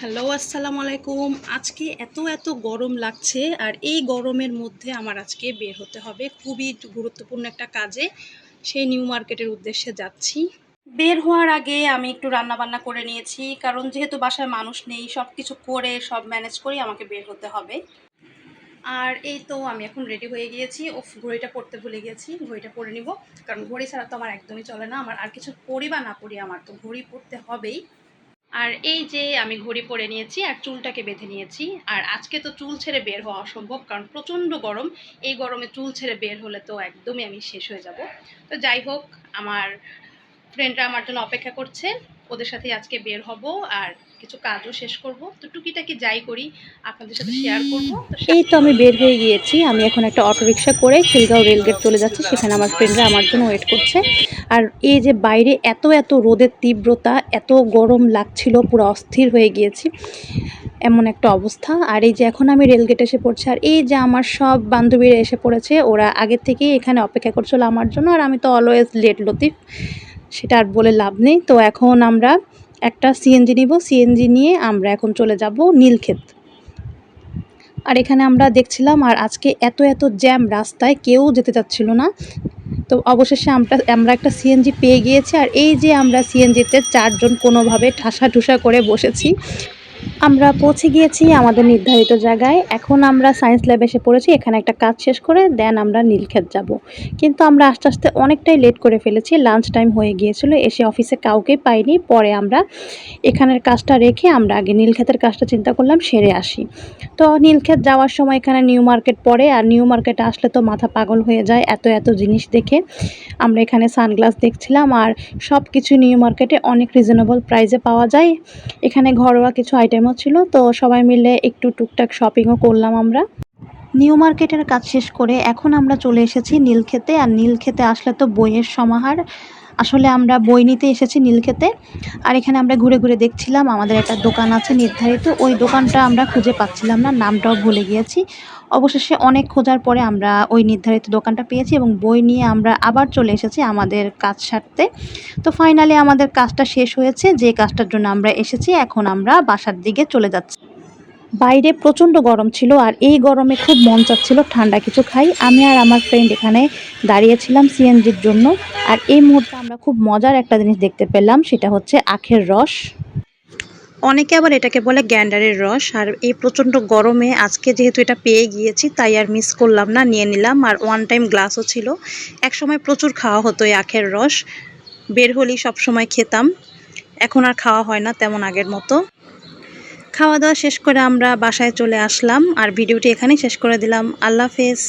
Hello, আসসালামু আলাইকুম। আজকে এত এত গরম লাগছে আর এই গরমের মধ্যে আমার আজকে বের হতে হবে। খুবই গুরুত্বপূর্ণ একটা কাজে, সেই নিউ মার্কেটের উদ্দেশ্যে যাচ্ছি। বের হওয়ার আগে আমি একটু রান্না বান্না করে নিয়েছি, কারণ যেহেতু বাসায় মানুষ নেই সব কিছু করে, সব ম্যানেজ করে আমাকে বের হতে হবে। আর এই তো আমি এখন রেডি হয়ে গিয়েছি। ও ঘড়িটা পরতে ভুলে গিয়েছি, ঘড়িটা পরে নিব। কারণ ঘড়ি ছাড়া তো আমার একদমই চলে না। আমার আর কিছু পরি বা না পরি, আমার তো ঘড়ি পরতে হবেই। আর এই যে আমি ঘড়ি পরে নিয়েছি আর চুলটাকে বেঁধে নিয়েছি, আর আজকে তো চুল ছেড়ে বের হওয়া অসম্ভব, কারণ প্রচণ্ড গরম। এই গরমে চুল ছেড়ে বের হলে তো একদমই আমি শেষ হয়ে যাব। তো যাই হোক, আমার ফ্রেন্ডরা আমার জন্য অপেক্ষা করছে। ওদের সাথে আজকে বের হব আর কিছু কাজও শেষ করব। তো টুকিটাকি যাই করি আপনাদের সাথে শেয়ার করব। এই তো আমি বের হয়ে গিয়েছি। আমি এখন একটা অটোরিকশা করে খিলগাঁও রেলগেট চলে যাচ্ছি। সেখানে আমার ফ্রেন্ডরা আমার জন্য ওয়েট করছে। আর এই যে বাইরে এত এত রোদের তীব্রতা এত গরম লাগছিল পুরো অস্থির হয়ে গিয়েছি। এমন একটা অবস্থা। আর এই যে এখন আমি রেলগেট এসে পড়ছি। আর এই যে আমার সব বান্ধবীরা এসে পড়েছে ওরা আগের থেকেই এখানে অপেক্ষা করছিল আমার জন্য। আর আমি তো অলওয়েজ লেট লতিফ। সেটা আর বলে লাভ নেই। তো এখন আমরা একটা সিএনজি নিব। সিএনজি নিয়ে আমরা এখন চলে যাব নীলক্ষেত। আর এখানে আমরা দেখছিলাম, আর আজকে এত এত জ্যাম রাস্তায় কেউ যেতে চাচ্ছিল না। তো অবশেষে আমরা আমরা একটা সিএনজি পেয়ে গিয়েছি। আর এই যে আমরা সিএনজিতে চারজন কোনোভাবে ঠাসা ঠুসা করে বসেছি আমরা পৌঁছে গিয়েছি আমাদের নির্ধারিত জায়গায়। এখন আমরা সায়েন্স ল্যাব এসে পড়েছি, এখানে একটা কাজ শেষ করে দেন আমরা নীলক্ষেত যাব। কিন্তু আমরা আস্তে আস্তে অনেকটাই লেট করে ফেলেছি লাঞ্চ টাইম হয়ে গিয়েছিল, এসে অফিসে কাউকে পাইনি। পরে আমরা এখানের কাজটা রেখে আমরা আগে নীলক্ষেতের কাজটা চিন্তা করলাম, সেরে আসি। তো নীলক্ষেত যাওয়ার সময় এখানে নিউ মার্কেট পড়ে, আর নিউ মার্কেটে আসলে তো মাথা পাগল হয়ে যায় এত এত জিনিস দেখে। আমরা এখানে সানগ্লাস দেখছিলাম, আর সব কিছু নিউ মার্কেটে অনেক রিজনেবল প্রাইসে পাওয়া যায়। এখানে ঘরোয়া কিছু আইটেমও ছিল, তো সবাই মিলে একটু টুকটাক শপিংও করলাম আমরা। নিউ মার্কেটের কাজ শেষ করে এখন আমরা চলে এসেছি নীলক্ষেতে, আর নীলক্ষেতে আসলে তো বইয়ের সমাহার। আসলে আমরা বই নিতে এসেছি নীলক্ষেতে, আর এখানে আমরা ঘুরে ঘুরে দেখছিলাম, আমাদের একটা দোকান আছে নির্ধারিত, ওই দোকানটা আমরা খুঁজে পাচ্ছিলাম না, নামটাও ভুলে গিয়েছি। অবশেষে অনেক খোঁজার পরে আমরা ওই নির্ধারিত দোকানটা পেয়েছি এবং বই নিয়ে আমরা আবার চলে এসেছি আমাদের কাজ সারতে। তো ফাইনালি আমাদের কাজটা শেষ হয়েছে, যে কাজটার জন্য আমরা এসেছি, এখন আমরা বাসার দিকে চলে যাচ্ছি। বাইরে প্রচণ্ড গরম ছিল আর এই গরমে খুব মন চাচ্ছিল ঠান্ডা কিছু খাই। আমি আর আমার ফ্রেন্ড এখানে দাঁড়িয়েছিলাম সিএনজির জন্য। আর এই মুহূর্তে আমরা খুব মজার একটা জিনিস দেখতে পেলাম, সেটা হচ্ছে আখের রস। অনেকে আবার এটাকে বলে গ্যান্ডারের রস। আর এই প্রচণ্ড গরমে আজকে যেহেতু এটা পেয়ে গিয়েছি, তাই আর মিস করলাম না, নিয়ে নিলাম। আর ওয়ান টাইম গ্লাসও ছিল। একসময় প্রচুর খাওয়া হতো এই আখের রস। বের হলেই সবসময় খেতাম। এখন আর খাওয়া হয় না তেমন আগের মতো। খাওয়া দাওয়া শেষ করে আমরা বাসায় চলে আসলাম আর ভিডিওটি এখানেই শেষ করে দিলাম। আল্লাহ হাফেজ।